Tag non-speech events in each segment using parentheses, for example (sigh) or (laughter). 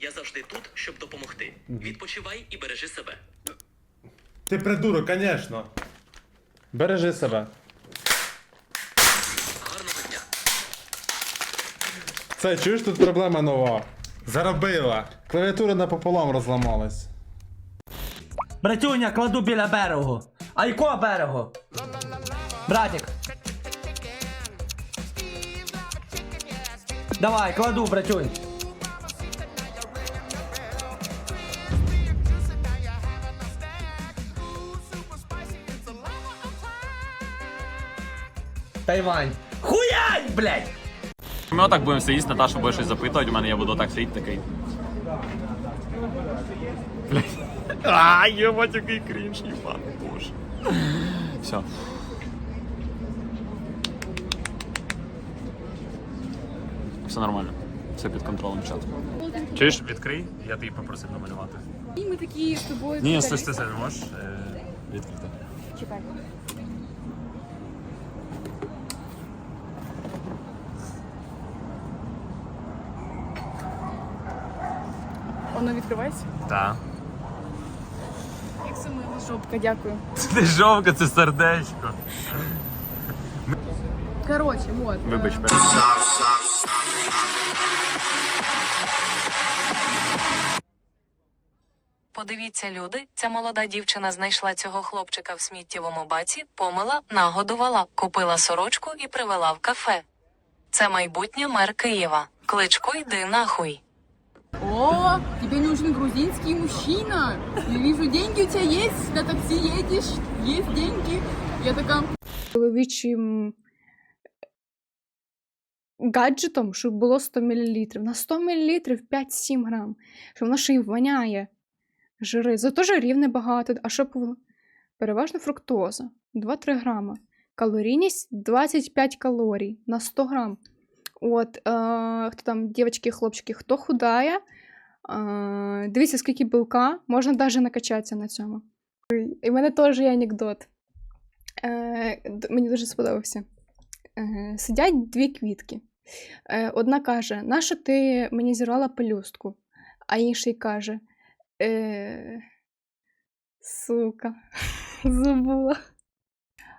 Я завжди тут, щоб допомогти. Відпочивай і бережи себе. Ти придурок, звісно. Бережи себе. Гарного дня. Це чуєш тут проблема нова. Заробила. Клавіатура напополам розламалась. Братюня, кладу біля берегу. А якого берегу? Братик. Давай, кладу, братюнь. Тайвань. Хуянь, блядь! Ми отак будемо їсти, Наташа буде щось запитувати, у мене я буду так сидіти такий. Блядь. А, єбать, який крінж, їбан, боже. Все. Все нормально. Все під контролем чат. Чуєш, відкрий, я тобі попросив намалювати. І ми такі з тобою. Ні, стой, стой, стой, не можеш е, відкрити. Чекай. Воно відкривається? Так. Це мила жопка, дякую. Це не жовка, це сердечко. Коротше, вот. Вибач, е, перед. Подивіться, люди, ця молода дівчина знайшла цього хлопчика в сміттєвому баці, помила, нагодувала, купила сорочку і привела в кафе. Це майбутнє мер Києва. Кличко йди нахуй. О, тебе нужен грузинский мужчина. Я вижу, деньги у тебя есть, на такси едешь, есть деньги. Я така, чоловічим гаджетом, щоб було 100 мл. На 100 мл 5-7 грам. Що воно ще й воняє. Жири. Зато жирів небагато. А що було? Переважно фруктоза. 2-3 грама. Калорійність 25 калорій на 100 грам. От, е, хто там, дівчатки, хлопчики, хто худає, е, дивіться, скільки білка, можна навіть накачатися на цьому. І в мене теж є анекдот. Е, мені дуже сподобався. Е, сидять дві квітки. Е, одна каже: нащо ти мені зірвала пелюстку? А інший каже: е, Сука, (laughs) забула.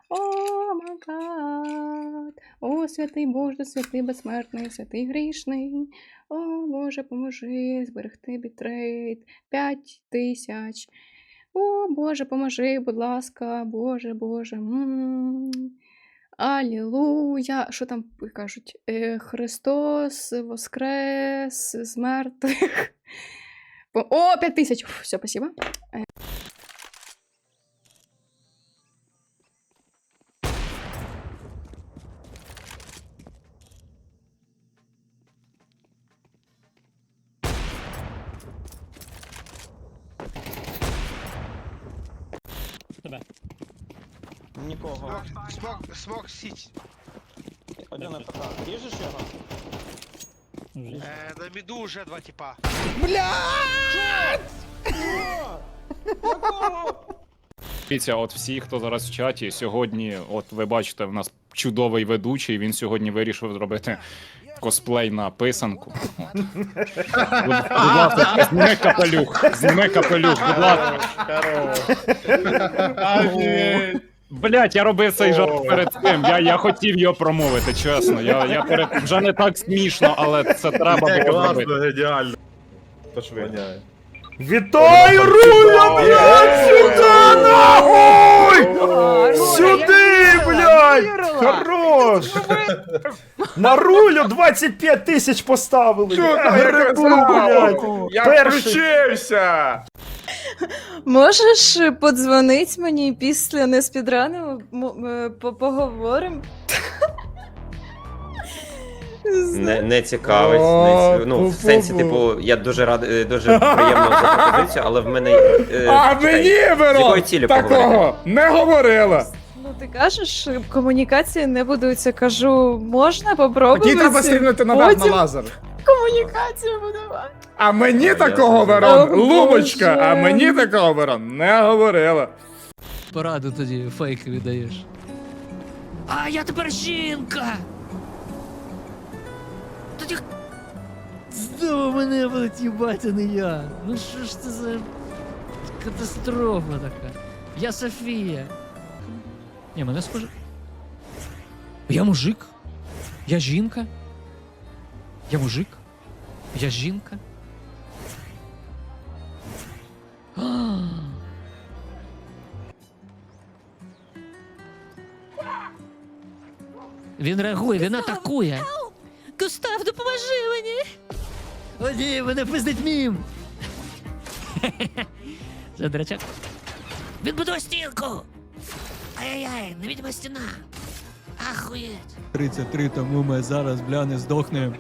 О, магад, о, святий Боже, святий безсмертний, святий грішний. О, Боже, поможи зберегти бітрейт 5 тисяч. О, Боже, поможи, будь ласка, Боже, Боже. Алілуя. Що там кажуть? Е, Христос воскрес з мертвих. О, 5 тисяч. Все, спасибо. Нікого. Смок, смок сіть. Один АПК. Ріжеш його? Е, на міду вже два типа. Дивіться, от всі, хто зараз в чаті, сьогодні, от ви бачите, в нас чудовий ведучий. Він сьогодні вирішив зробити косплей на писанку. От. Будь, будь ласка, зніми капелюх. Зніми капелюх, будь ласка. Офігеть. Блять, я робив цей жарт перед цим. Я, я хотів його промовити, чесно. Я, я перед... Вже не так смішно, але це треба було зробити. Класно, геніально. То ж воняє. Вітаю, Руля, блядь, сюди, нахуй! Сюди, блядь! Хорош! На рулю 25 тисяч поставили! Я грибу, блядь! Я Перший. включився! (laughs) Можеш подзвонити мені після неспідрану, поговоримо? (laughs) Не, не цікавить. О, Не, ну, в сенсі, типу, я дуже радий, е, дуже приємно за пропозицію, але в мене. е, А мені, Верон, поговорити? такого не говорила. Ну ти кажеш, комунікації не будуться. Кажу, можна попробувати. Такий треба стрільнути назад на лазер. Комунікацію будувати. А мені такого. Верон, О, Лубочка, а Боже. мені такого, Верон, не говорила. поради тоді фейкові даєш. А я тепер жінка! Тоді. Знову мене будуть їбати, а не я. Ну що ж це за катастрофа така? Я Софія. Ні, мене схоже. Я мужик? Я жінка? Я мужик? Я жінка? (gasps) Він реагує, він атакує. Густав, допоможи мені! О, ні, мене пиздить мім! (laughs) Це дурачок. Він будує стінку! Ай-яй-яй, невідома стіна! Ахуєть! 33 тому ми зараз, бля, не здохнем.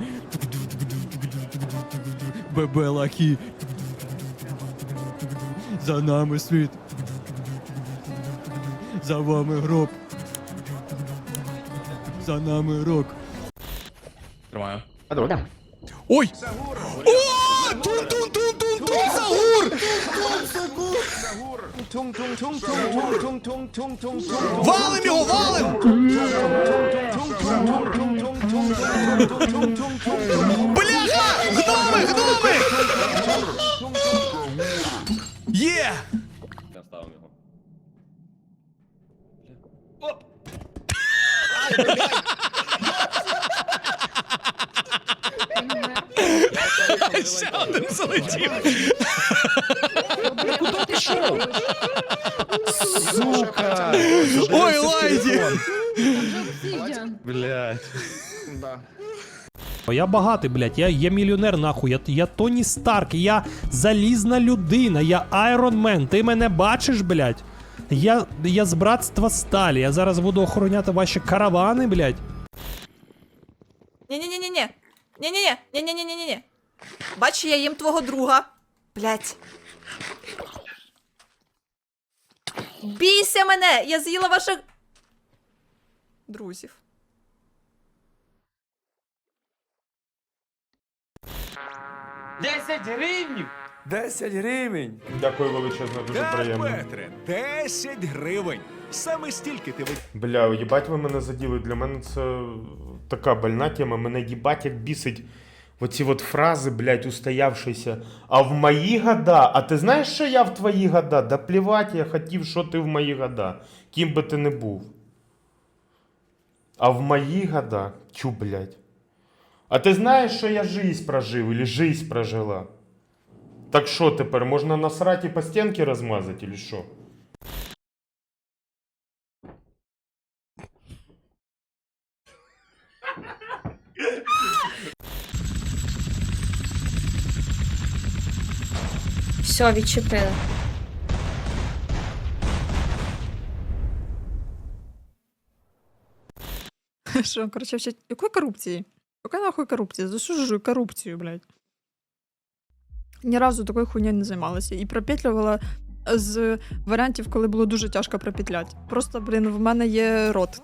Бебелаки. За нами світ. За вами гроб. За нами рок. Тримаю. Ой! О! Тун-тун-тун-тун-тун! Загур! Валим його, валим! Бляха! Гноми, гноми! Є! Ще один залетів. Сука! Ой, Лайді! Блять. Я багатий, блядь, я, я мільйонер, нахуй. Я, я Тоні Старк, я залізна людина, я Айрон Мен. Ти мене бачиш, блядь? Я, я з братства Сталі. Я зараз буду охороняти ваші каравани, блядь. Ні-ні-ні-ні-ні. Ні-ні-ні. Ні-ні-ні-ні-ні. Бач, я їм твого друга. Блять. Бійся мене! Я з'їла ваших друзів. Дякую величезно, дуже приємно. Петре, 10 гривень. Саме стільки ти ви. Бля, їбать ви мене заділи. Для мене це така больна тема. Мене їбать як бісить. Оці от фрази, блядь, устоявшися. А в мої года, а ти знаєш, що я в твої года? Да плівать, я хотів, що ти в мої года. Ким би ти не був. А в мої года, чу, блядь. А ти знаєш, що я жизнь прожив, или жизнь прожила? Так що тепер, можна насрати по стінки розмазати, или що? Все, відчепили. (laughs) Що, короче, вообще, якої корупції? Яка нахуй корупція? Засуджую корупцію, блядь. Ні разу такою хуйнею не займалася. І пропетлювала з варіантів, коли було дуже тяжко пропетлять. Просто, блін, в мене є рот